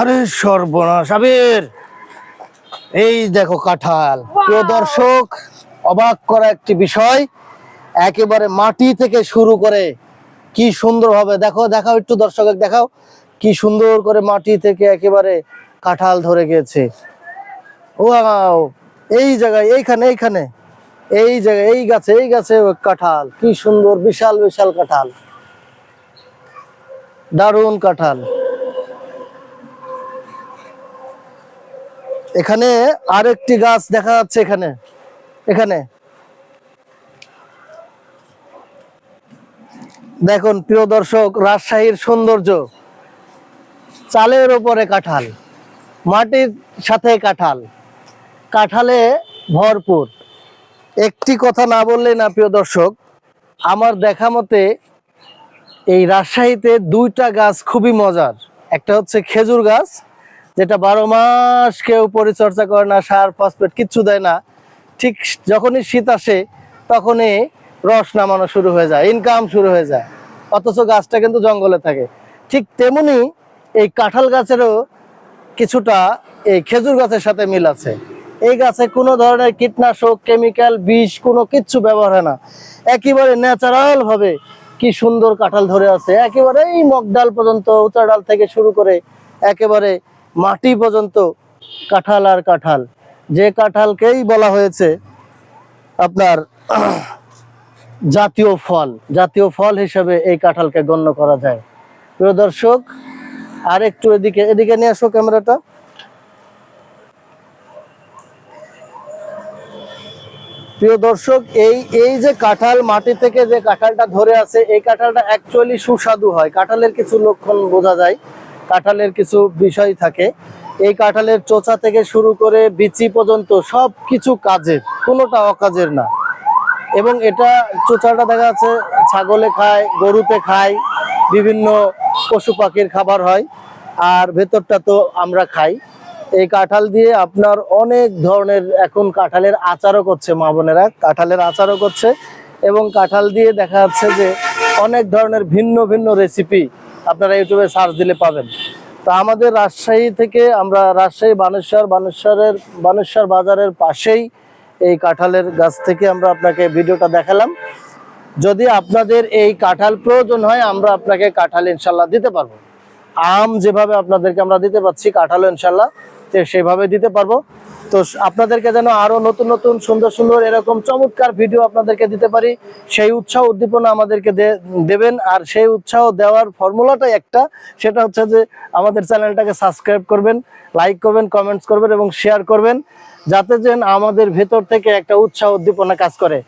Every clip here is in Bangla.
আরে সর্বনাশ। আবির এই দেখো কাঁঠাল। প্রিয় দর্শক অবাক করা একটি বিষয় একেবারে মাটি থেকে শুরু করে কি সুন্দর ভাবে দেখো দেখাও একটু দর্শক দেখাও কি সুন্দর করে মাটি থেকে একেবারে কাঁঠাল ধরে গেছে ওয়াও এই জায়গায় এইখানে এইখানে এই জায়গায় এই গাছে এই গাছে কাঁঠাল। কি সুন্দর বিশাল বিশাল কাঁঠাল। দারুণ কাঁঠাল। এখানে আরেকটি গাছ দেখা যাচ্ছে এখানে। এখানে। দেখুন, প্রিয় দর্শক, রাজশাহীর সৌন্দর্য। চালের ওপরে কাঁঠাল, মাটির সাথে কাঁঠাল। কাঁঠালে ভরপুর। একটি কথা না বললে না, প্রিয় দর্শক, আমার দেখা মতে এই রাজশাহীতে দুইটা গাছ খুবই মজার। একটা হচ্ছে খেজুর গাছ যেটা বারো মাস কেউ পরিচর্যা করে না, সার, ফসফেট কিচ্ছু দেয় না। ঠিক যখনই শীত আসে, তখনই রস নামানো শুরু হয়ে যায় ইনকাম শুরু হয়ে যায়। অথচ গাছটা কিন্তু জঙ্গলে থাকে। ঠিক তেমনি এই কাঁঠাল গাছেরও কিছুটা এই খেজুর গাছের সাথে মিল আছে। এই গাছে কোনো ধরনের কীটনাশক কেমিক্যাল বিষ, কোনো কিচ্ছু ব্যবহার হয় না। একেবারে ন্যাচারালভাবে কি সুন্দর কাঁঠাল ধরে আছে। একেবারে এই মগডাল পর্যন্ত উঁচা ডাল থেকে শুরু করে একেবারে মাটি পর্যন্ত কাঁঠাল আর কাঁঠাল। যে কাঁঠালকেই বলা হয়েছে আপনার জাতীয় ফল জাতীয় ফল হিসেবে এই কাঁঠালকে গণ্য করা যায়। প্রিয় দর্শক আর একটু এদিকে এদিকে নিয়ে আসো ক্যামেরাটা। প্রিয় দর্শক, এই এই যে কাঁঠাল মাটি থেকে যে কাঁঠালটা ধরে আছে, এই কাঁঠালটা অ্যাকচুয়ালি সুস্বাদু হয়। কাঁঠালের কিছু লক্ষণ বোঝা যায়। কাঁঠালের কিছু বিষয় থাকে। এই কাঁঠালের চোচা থেকে শুরু করে বিচি পর্যন্ত সব কিছু কাজের, কোনোটা অকাজের না। এবং এটা চোচাটা দেখা যাচ্ছে, ছাগলে খায়, গরুতে খায়, বিভিন্ন পশু পাখির খাবার হয়, আর ভেতরটা তো আমরা খাই। এই কাঁঠাল দিয়ে আপনার অনেক ধরনের এখন কাঁঠালের আচারও করছে মা বোনেরা, কাঁঠালের আচারও করছে। এবং কাঁঠাল দিয়ে দেখা যাচ্ছে যে অনেক ধরনের ভিন্ন ভিন্ন রেসিপি আপনারা ইউটিউবে সার্চ দিলে পাবেন। তা আমাদের রাজশাহী থেকে আমরা রাজশাহী বানেশ্বর, বানেশ্বরের, বানেশ্বর বাজারের পাশেই এই কাঁঠালের গাছ থেকে আমরা আপনাকে ভিডিওটা দেখালাম। যদি আপনাদের এই কাঁঠাল প্রয়োজন হয়, আমরা আপনাকে কাঁঠাল ইনশাল্লাহ দিতে পারব। আম যেভাবে আপনাদেরকে আমরা দিতে পারছি কাঁঠালও ইনশাল্লাহ সেভাবে দিতে পারব। তো আপনাদেরকে যেন আরও নতুন নতুন, সুন্দর সুন্দর এরকম চমৎকার ভিডিও আপনাদেরকে দিতে পারি, সেই উৎসাহ উদ্দীপনা আমাদেরকে দেবেন। আর সেই উৎসাহ দেওয়ার ফর্মুলাটাই একটা, সেটা হচ্ছে যে আমাদের চ্যানেলটাকে সাবস্ক্রাইব করবেন, লাইক করবেন, কমেন্টস করবেন এবং শেয়ার করবেন, যাতে যেন আমাদের ভেতর থেকে একটা উৎসাহ উদ্দীপনা কাজ করে।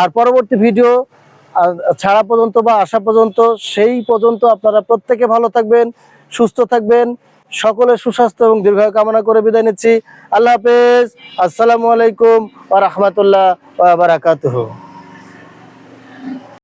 আর পরবর্তী ভিডিও ছাড়া পর্যন্ত বা আসা পর্যন্ত, সেই পর্যন্ত আপনারা প্রত্যেকে ভালো থাকবেন, সুস্থ থাকবেন। সকলে সুস্বাস্থ্য এবং দীর্ঘায়ু কামনা করে বিদায় নিচ্ছি। আল্লাহ হাফেজ। আসসালামু আলাইকুম আ রহমতুল্লাহ বারাকাতুহু।